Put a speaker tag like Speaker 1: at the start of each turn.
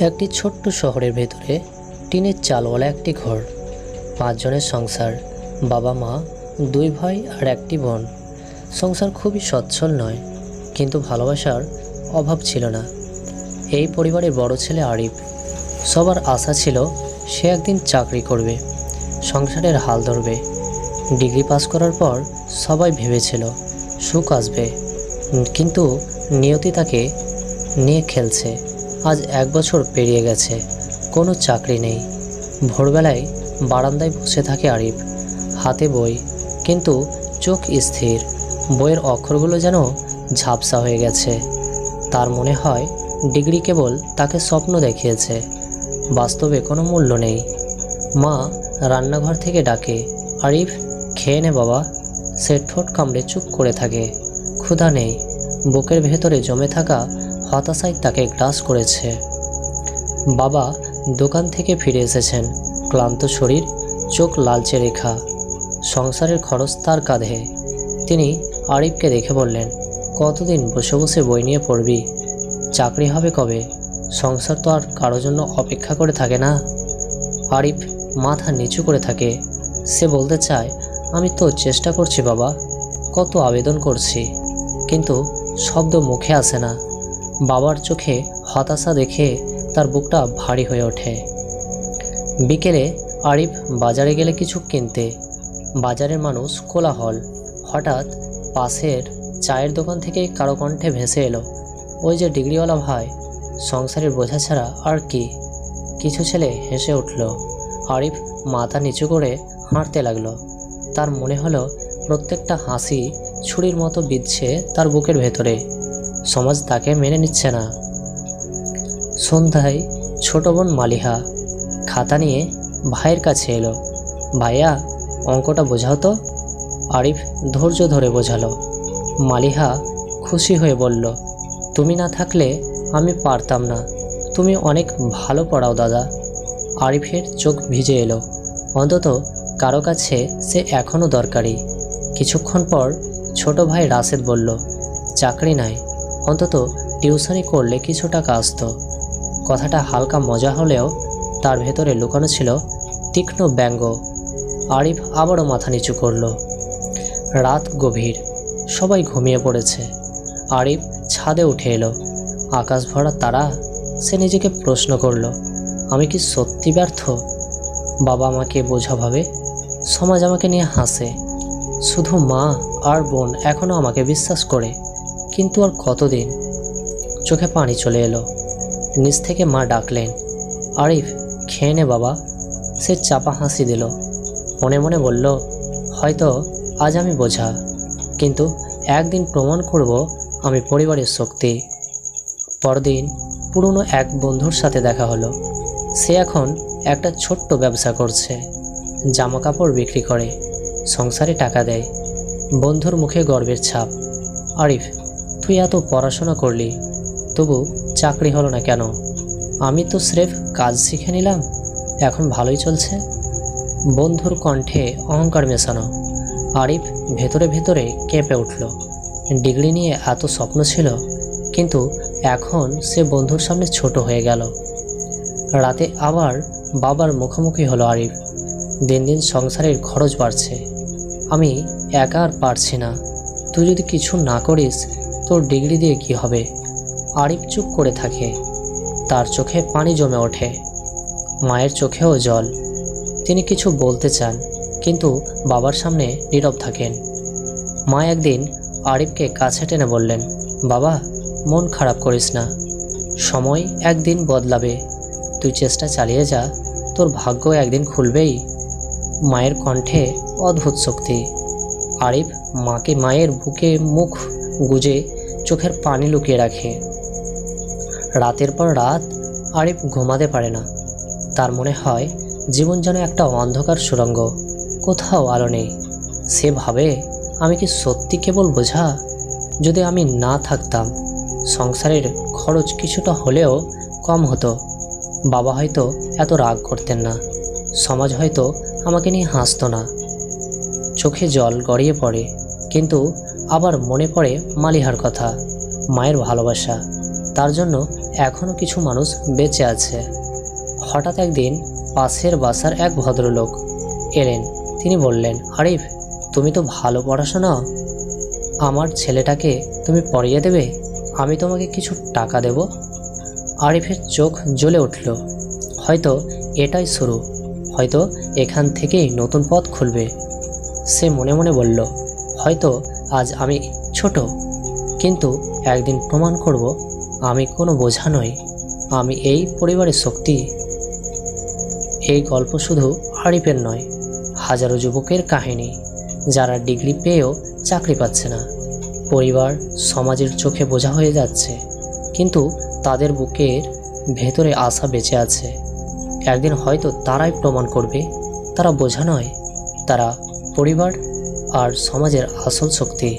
Speaker 1: একটি ছোট্ট শহরের ভেতরে টিনের চালওয়ালা একটি ঘর, পাঁচজনের সংসার, বাবা মা, দুই ভাই আর একটি বোন। সংসার খুবই সচ্ছল নয়, কিন্তু ভালোবাসার অভাব ছিল না। এই পরিবারের বড় ছেলে আরিফ। সবার আশা ছিল সে একদিন চাকরি করবে, সংসারের হাল ধরবে। ডিগ্রি পাস করার পর সবাই ভেবেছিল সুখ আসবে, কিন্তু নিয়তি তাকে নিয়ে খেলছে। আজ এক বছর পেরিয়ে গেছে। কোনো চাকরি নেই। ভোরবেলায় বারান্দায় বসে থাকে আরিফ। হাতে বই, কিন্তু চোখ স্থির। বইয়ের অক্ষরগুলো যেন ঝাপসা হয়ে গেছে। তার মনে হয় ডিগ্রি কেবল তাকে স্বপ্ন দেখিয়েছে। বাস্তবে কোনো মূল্য নেই। মা রান্নাঘর থেকে ডাকে, আরিফ, খেয়ে নে বাবা। সে ঠোঁট কামড়ে চুপ করে থাকে। ক্ষুধা নেই। বুকের ভেতরে জমে থাকা হতাশায় তাকে গ্রাস করেছে। বাবা দোকান থেকে ফিরে এসেছেন। ক্লান্ত শরীর, চোখ লালচে রেখা, সংসারের খরচ তার কাঁধে। তিনি আরিফকে দেখে বললেন, কতদিন বসে বসে বই নিয়ে পড়বি? চাকরি হবে কবে? সংসার তো আর কারোর জন্য অপেক্ষা করে থাকে না। আরিফ মাথা নিচু করে থাকে। সে বলতে চায়, আমি তো চেষ্টা করছি বাবা, কত আবেদন করছি, কিন্তু শব্দ মুখে আসে না। বাবার চোখে হতাশা দেখে তার বুকটা ভারী হয়ে ওঠে। বিকেলে আরিফ বাজারে গেলে কিছু কিনতে। বাজারের মানুষ কোলাহল। হঠাৎ পাশের চায়ের দোকান থেকে কারও কণ্ঠে ভেসে এলো, ওই যে ডিগ্রিওয়ালা ভাই, সংসারের বোঝা ছাড়া আর কি? কিছু ছেলে হেসে উঠল। আরিফ মাথা নিচু করে হাঁটতে লাগল। তার মনে হলো প্রত্যেকটা হাসি ছুরির মতো বিচ্ছে তার বুকের ভেতরে। সমাজ তাকে মেনে নিচ্ছে না। সন্ধ্যায় ছোট বোন মালিহা খাতা নিয়ে ভাইয়ের কাছে এলো। ভাইয়া, অঙ্কটা বোঝাও তো? আরিফ ধৈর্য ধরে বোঝালো। মালিহা খুশি হয়ে বলল, তুমি না থাকলে আমি পারতাম না। তুমি অনেক ভালো পড়াও দাদা। আরিফের চোখ ভিজে এলো। অন্তত কারও কাছে সে এখনও দরকারি। কিছুক্ষণ পর ছোট ভাই রাশেদ বলল, চাকরি নাই। অন্তত টিউশনি করলে কিছু টাকা আসতো। কথাটা হালকা মজা হলেও তার ভেতরে লুকানো ছিল তীক্ষ্ণ ব্যঙ্গ। আরিফ আবারও মাথা নিচু করল। রাত গভীর, সবাই ঘুমিয়ে পড়েছে। আরিফ ছাদে উঠে এলো। আকাশ ভরা তারা, সে নিজেকে প্রশ্ন করল, আমি কি সত্যি ব্যর্থ? বাবা আমাকে বোঝা ভাবে, সমাজ আমাকে নিয়ে হাসে। শুধু মা আর বোন এখনও আমাকে বিশ্বাস করে। কিন্তু আর কতদিন? চোখে পানি চলে এলো। নিচ থেকে মা ডাকলেন, আরিফ, খেয়ে নে বাবা। সে চাপা হাসি দিল। মনে মনে বলল, হয়তো আজ আমি বোঝা, কিন্তু একদিন প্রমাণ করব আমি পরিবারের শক্তি। পরদিন পুরনো এক বন্ধুর সাথে দেখা হলো। সে এখন একটা ছোট্ট ব্যবসা করছে জামা কাপড় বিক্রি করে, সংসারে টাকা দেয়। বন্ধুর মুখে গর্বের ছাপ, আরিফ তুই এত পড়াশোনা করলি, তবু চাকরি হলো না কেন? আমি তো স্রেফ কাজ শিখে নিলাম, এখন ভালোই চলছে। বন্ধুর কণ্ঠে অহংকার মেশানো, আরিফ ভেতরে ভেতরে কেঁপে উঠল। ডিগ্রি নিয়ে এত স্বপ্ন ছিল, কিন্তু এখন সে বন্ধুর সামনে ছোট হয়ে গেল। রাতে আবার বাবার মুখোমুখি হলো আরিফ। দিন দিন সংসারের খরচ বাড়ছে। আমি একা আর পারছি না। তুই যদি কিছু না করিস তোর ডিগ্রি দিয়ে কি হবে? আরিফ চুপ করে থাকে। তার চোখে পানি জমে ওঠে। মায়ের চোখেও জল। তিনি কিছু বলতে চান, কিন্তু বাবার সামনে নীরব থাকেন। মা একদিন আরিফকে কাছে টেনে বললেন, বাবা, মন খারাপ করিস না। সময় একদিন বদলাবে। তুই চেষ্টা চালিয়ে যা। তোর ভাগ্য একদিন খুলবেই। মায়ের কণ্ঠে অদ্ভুত শক্তি। আরিফ মাকে মায়ের বুকে মুখ গুজে চোখের পানি লুকিয়ে রাখে। রাতের পর রাত আরিফ ঘুমাতে পারে না। তার মনে হয় জীবন যেন একটা অন্ধকার সুরঙ্গ, কোথাও আলো নেই। সে ভাবে, আমি কি সত্যি কেবল বোঝা? যদি আমি না থাকতাম, সংসারের খরচ কিছুটা হলেও কম হতো। বাবা হয়তো এত রাগ করতেন না। সমাজ হয়তো আমাকে নিয়ে হাসতো না। চোখে জল গড়িয়ে পড়ে, কিন্তু আবার মনে পড়ে মালিহার কথা, মায়ের ভালোবাসা। তার জন্য এখনও কিছু মানুষ বেঁচে আছে। হঠাৎ একদিন পাশের বাসার এক ভদ্রলোক এলেন। তিনি বললেন, আরিফ, তুমি তো ভালো পড়াশোনা। আমার ছেলেটাকে তুমি পড়িয়ে দেবে? আমি তোমাকে কিছু টাকা দেব? আরিফের চোখ জ্বলে উঠল। হয়তো এটাই শুরু। হয়তো এখান থেকেই নতুন পথ খুলবে। সে মনে মনে বলল, হয়তো আজ আমি ছোট, কিন্তু একদিন প্রমাণ করব, আমি কোনো বোঝা নই, আমি এই পরিবারের শক্তি। এই গল্প শুধু আরিফের নয়, হাজারো যুবকের কাহিনী, যারা ডিগ্রি পেয়েও চাকরি পাচ্ছে না। পরিবার সমাজের চোখে বোঝা হয়ে যাচ্ছে, কিন্তু তাদের বুকের ভেতরে আশা বেঁচে আছে। একদিন হয়তো তারাই প্রমাণ করবে, তারা বোঝা নয়, তারা পরিবার আর সমাজের আসল শক্তি।